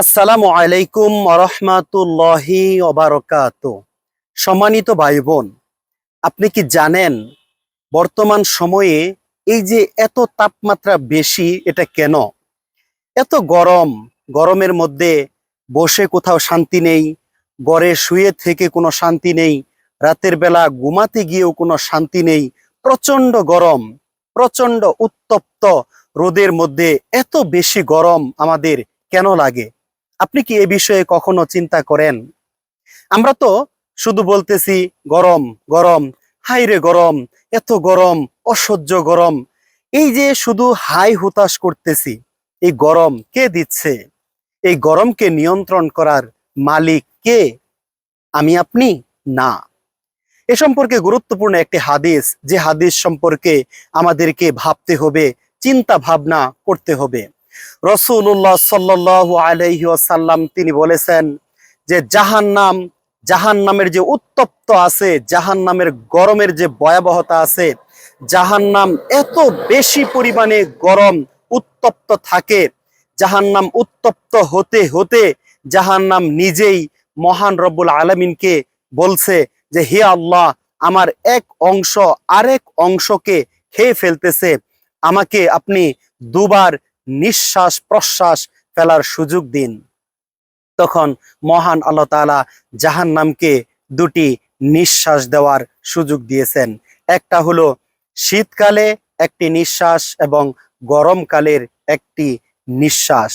আসসালামু আলাইকুম রহমাতুল্লাহি ওবারকাত। সম্মানিত ভাই বোন আপনি কি জানেন বর্তমান সময়ে এই যে এত তাপমাত্রা বেশি এটা কেন? এত গরম, গরমের মধ্যে বসে কোথাও শান্তি নেই গড়ে শুয়ে থেকে কোনো শান্তি নেই, রাতের বেলা ঘুমাতে গিয়েও কোনো শান্তি নেই প্রচণ্ড গরম প্রচণ্ড উত্তপ্ত রোদের মধ্যে এত বেশি গরম আমাদের কেন লাগে? আপনি কি এ বিষয়ে কখনো চিন্তা করেন? আমরা তো শুধু বলতেছি গরম গরম হাই রে গরম, এত গরম, অসহ্য গরম। এই যে শুধু হাই হুতাশ করতেছি, এই গরম কে দিচ্ছে? এই গরমকে নিয়ন্ত্রণ করার মালিক কে? আমি আপনি? না। এ সম্পর্কে গুরুত্বপূর্ণ একটি হাদিস, যে হাদিস সম্পর্কে আমাদেরকে ভাবতে হবে, চিন্তা ভাবনা করতে হবে। রসুল্লাহ সাল্লাহ আলহি আসাল্লাম তিনি বলেছেন যে জাহান নাম জাহান নামের যে উত্তপ্ত আছে জাহান নামের গরমের যে ভয়াবহতা আছে জাহান নাম এত বেশি পরিমাণে গরম, উত্তপ্ত থাকে। জাহান নাম উত্তপ্ত হতে হতে জাহান নাম নিজেই মহান রব্বুল আলমিনকে বলছে যে, হে আল্লাহ, আমার এক অংশ আরেক অংশকে খেয়ে ফেলতেছে। আমাকে আপনি দুবার নিঃশ্বাস প্রশ্বাস ফেলার সুযোগ দিন। তখন মহান আল্লাহ তাআলা জাহান নামকে দুটি নিঃশ্বাস দেওয়ার সুযোগ দিয়েছেন। একটা হলো শীতকালে একটি নিঃশ্বাস এবং গরমকালের একটি নিঃশ্বাস।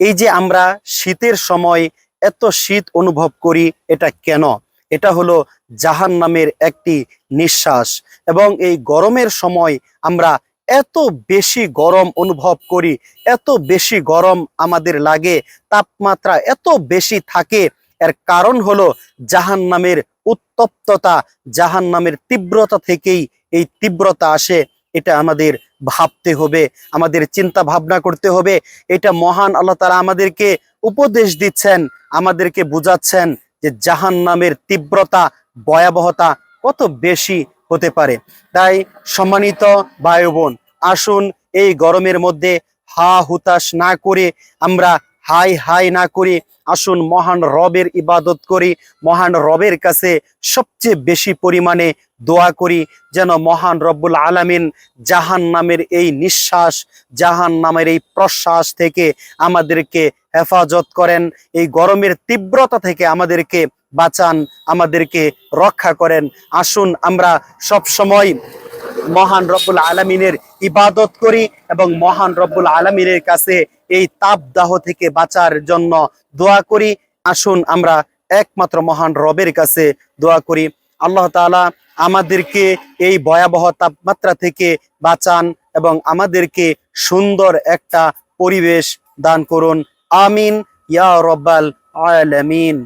এই যে আমরা শীতের সময় এত শীত অনুভব করি, এটা কেন? এটা হলো জাহান নামের একটি নিঃশ্বাস এবং এই গরমের সময় আমরা এত বেশি গরম অনুভব করি, এত বেশি গরম আমাদের লাগে, তাপমাত্রা এত বেশি থাকে। এর কারণ হলো জাহান নামের উত্তপ্ততা জাহান নামের তীব্রতা থেকেই এই তীব্রতা আসে। এটা আমাদের ভাবতে হবে, আমাদের চিন্তা ভাবনা করতে হবে। এটা মহান আল্লাহ তারা আমাদেরকে উপদেশ দিচ্ছেন, আমাদেরকে বুঝাচ্ছেন যে জাহান নামের তীব্রতা, ভয়াবহতা কত বেশি হতে পারে। তাই সম্মানিত ভাই বোন, আসুন এই গরমের মধ্যে হা হুতাশ না করে আমরা হাই হাই না করি, আসুন মহান রবের ইবাদত করি, মহান রবের কাছে সবচেয়ে বেশি পরিমাণে দোয়া করি, যেন মহান রব্বুল আলামিন জাহান নামের এই নিঃশ্বাস জাহান নামের এই প্রশ্বাস থেকে আমাদেরকে হেফাজত করেন, এই গরমের তীব্রতা থেকে আমাদেরকে বাঁচান, আমাদেরকে রক্ষা করেন। আসুন আমরা সব সময় মহান রব্বুল আলমিনের ইবাদত করি এবং মহান রব্বুল আলমিনের কাছে এই তাপদাহ থেকে বাঁচার জন্য দোয়া করি। আসুন আমরা একমাত্র মহান রবের কাছে দোয়া করি। আল্লাহ তাআলা আমাদেরকে এই ভয়াবহ তাপমাত্রা থেকে বাঁচান এবং আমাদেরকে সুন্দর একটা পরিবেশ দান করুন। আমিন। ইয়া রব্বাল আলামিন।